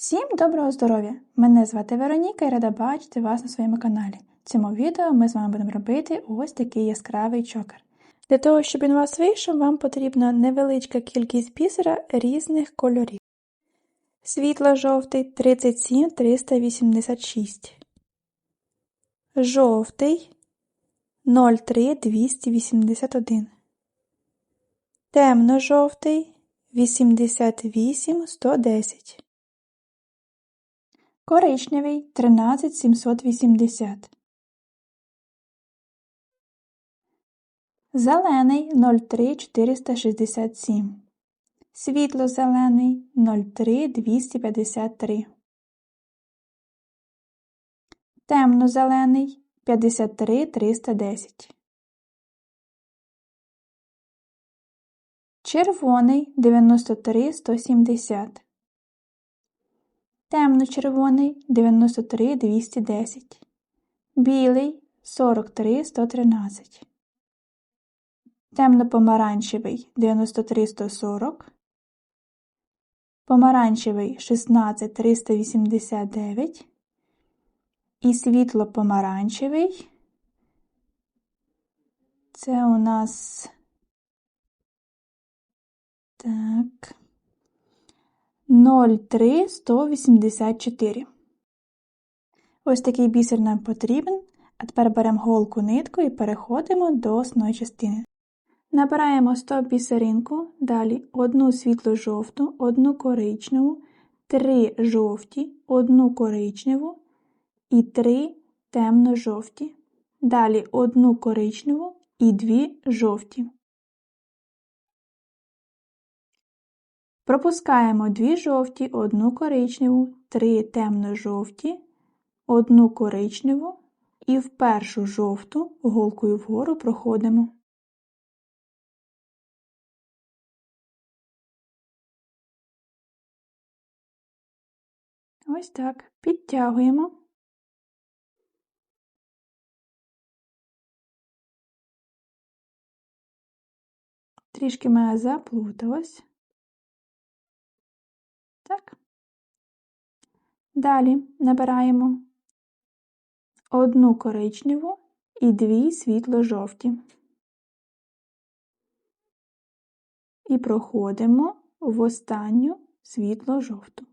Всім доброго здоров'я! Мене звати Вероніка і рада бачити вас на своєму каналі. В цьому відео ми з вами будемо робити ось такий яскравий чокер. Для того, щоб він у вас вийшов, вам потрібна невеличка кількість бісера різних кольорів. Світло-жовтий 37 386. Жовтий 03 281. Темно-жовтий 88 110. Коричневий 13780. Зелений 03467. Світло-зелений 03253. Темно-зелений 53310. Червоний 93170. Темно-червоний 93 210. Білий 43 113. Темно-помаранчевий 93 140. Помаранчевий 16 389. І світло-помаранчевий. Це у нас так. 03184. Ось такий бісер нам потрібен. А тепер беремо голку нитку і переходимо до основної частини. Набираємо 100 бісеринку, далі одну світло-жовту, одну коричневу, три жовті, одну коричневу і три темно-жовті. Далі одну коричневу і дві жовті. Пропускаємо дві жовті, одну коричневу, три темно-жовті, одну коричневу і в першу жовту голкою вгору проходимо. Ось так. Підтягуємо. Трішки мене заплуталось. Далі набираємо одну коричневу і дві світло-жовті. І проходимо в останню світло-жовту.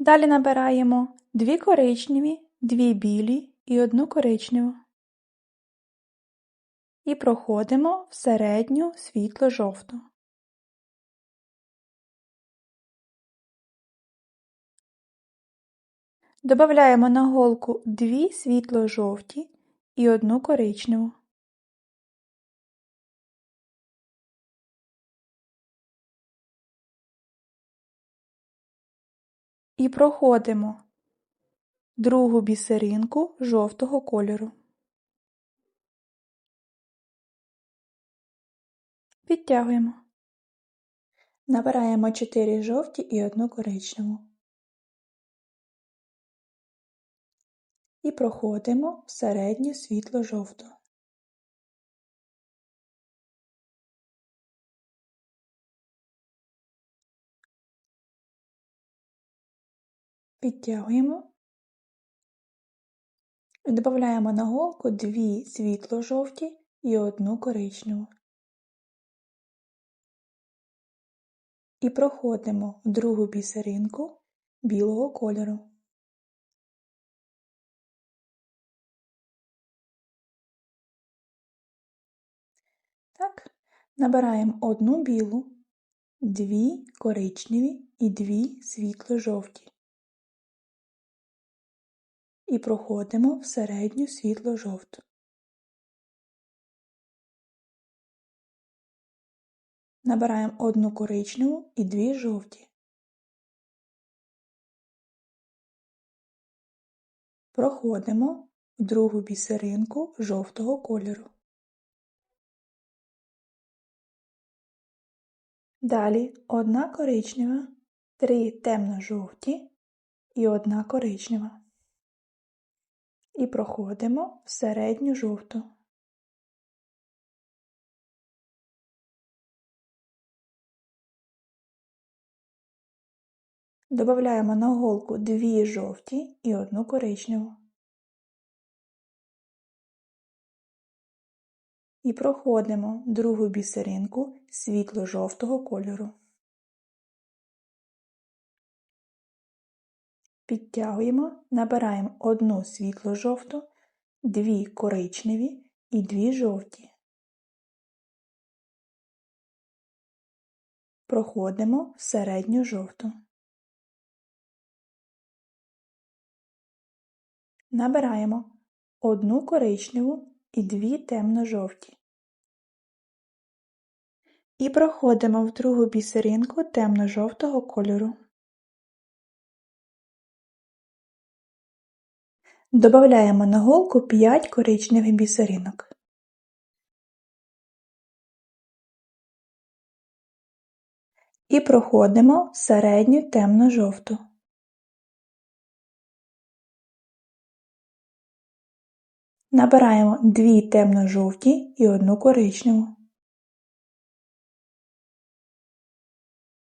Далі набираємо дві коричневі, дві білі і одну коричневу. І проходимо в середню світло-жовту. Добавляємо на голку дві світло-жовті і одну коричневу. І проходимо другу бісеринку жовтого кольору. Підтягуємо. Набираємо 4 жовті і одну коричневу. І проходимо в середню світло-жовту. Підтягуємо і додаємо на голку дві світло-жовті і одну коричневу. І проходимо в другу бісеринку білого кольору. Так, набираємо одну білу, дві коричневі і дві світло-жовті і проходимо в середню світло-жовту. Набираємо одну коричневу і дві жовті. Проходимо в другу бісеринку жовтого кольору. Далі одна коричнева, три темно-жовті і одна коричнева. І проходимо в середню жовту. Добавляємо на голку дві жовті і одну коричневу. І проходимо другу бісеринку світло-жовтого кольору. Підтягуємо, набираємо одну світло-жовту, дві коричневі і дві жовті. Проходимо в середню жовту. Набираємо одну коричневу і дві темно-жовті. І проходимо в другу бісеринку темно-жовтого кольору. Добавляємо на голку 5 коричневих бісеринок. І проходимо середню темно-жовту. Набираємо дві темно-жовті і одну коричневу.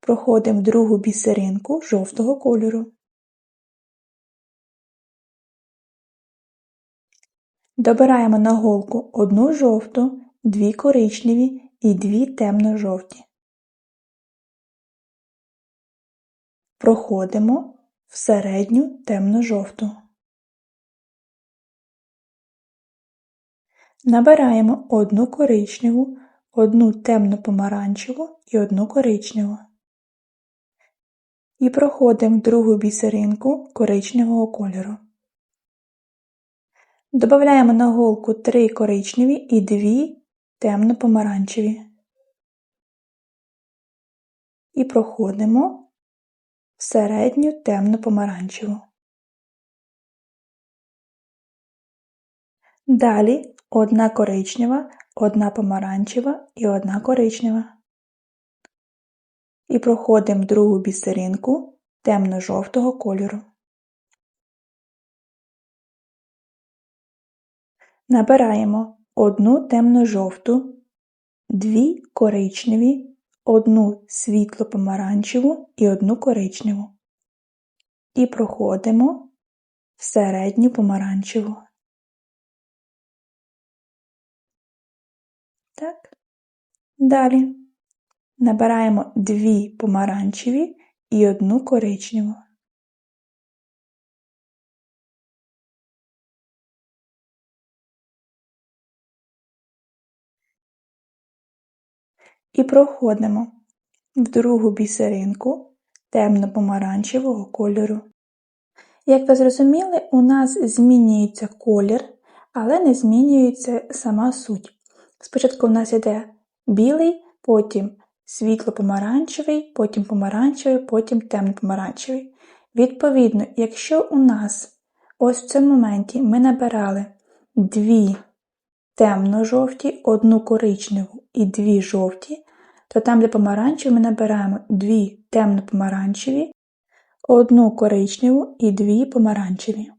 Проходимо другу бісеринку жовтого кольору. Добираємо на голку одну жовту, дві коричневі і дві темно-жовті. Проходимо в середню темно-жовту. Набираємо одну коричневу, одну темно-помаранчеву і одну коричневу. І проходимо другу бісеринку коричневого кольору. Добавляємо на голку 3 коричневі і 2 темно-помаранчеві. І проходимо в середню темно-помаранчеву. Далі одна коричнева, одна помаранчева і одна коричнева. І проходимо другу бісеринку темно-жовтого кольору. Набираємо одну темно-жовту, дві коричневі, одну світло-помаранчеву і одну коричневу. І проходимо в середню помаранчеву. Так. Далі набираємо дві помаранчеві і одну коричневу. І проходимо в другу бісеринку темно-помаранчевого кольору. Як ви зрозуміли, у нас змінюється колір, але не змінюється сама суть. Спочатку в нас йде білий, потім світло-помаранчевий, потім помаранчевий, потім темно-помаранчевий. Відповідно, якщо у нас ось в цьому моменті ми набирали дві темно-жовті, одну коричневу і дві жовті, то там, де помаранчеві, ми набираємо дві темно-помаранчеві, одну коричневу і дві помаранчеві.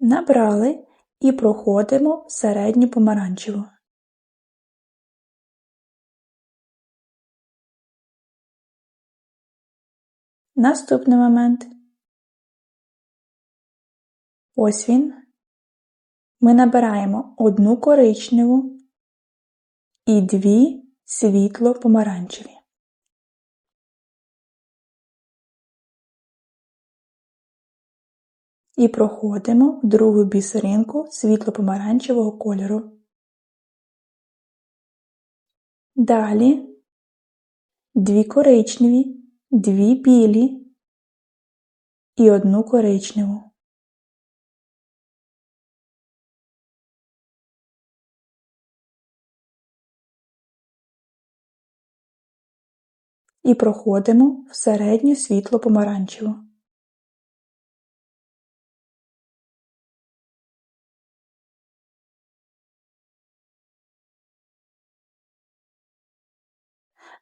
Набрали і проходимо середню помаранчеву. Наступний момент. Ось він. Ми набираємо одну коричневу і дві світло помаранчеві. І проходимо в другу бісеринку світло-помаранчевого кольору. Далі дві коричневі, дві білі і одну коричневу. І проходимо в середню світло помаранчеву.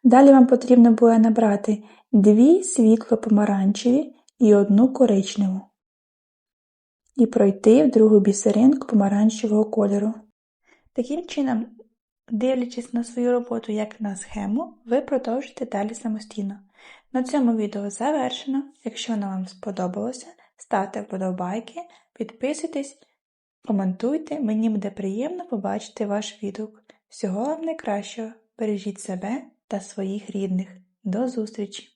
Далі вам потрібно буде набрати дві світло-помаранчеві і одну коричневу. І пройти в другу бісеринку помаранчевого кольору. Таким чином, дивлячись на свою роботу як на схему, ви продовжите далі самостійно. На цьому відео завершено. Якщо воно вам сподобалося, ставте вподобайки, підписуйтесь, коментуйте, мені буде приємно побачити ваш відгук. Всього вам найкращого! Бережіть себе та своїх рідних. До зустрічі!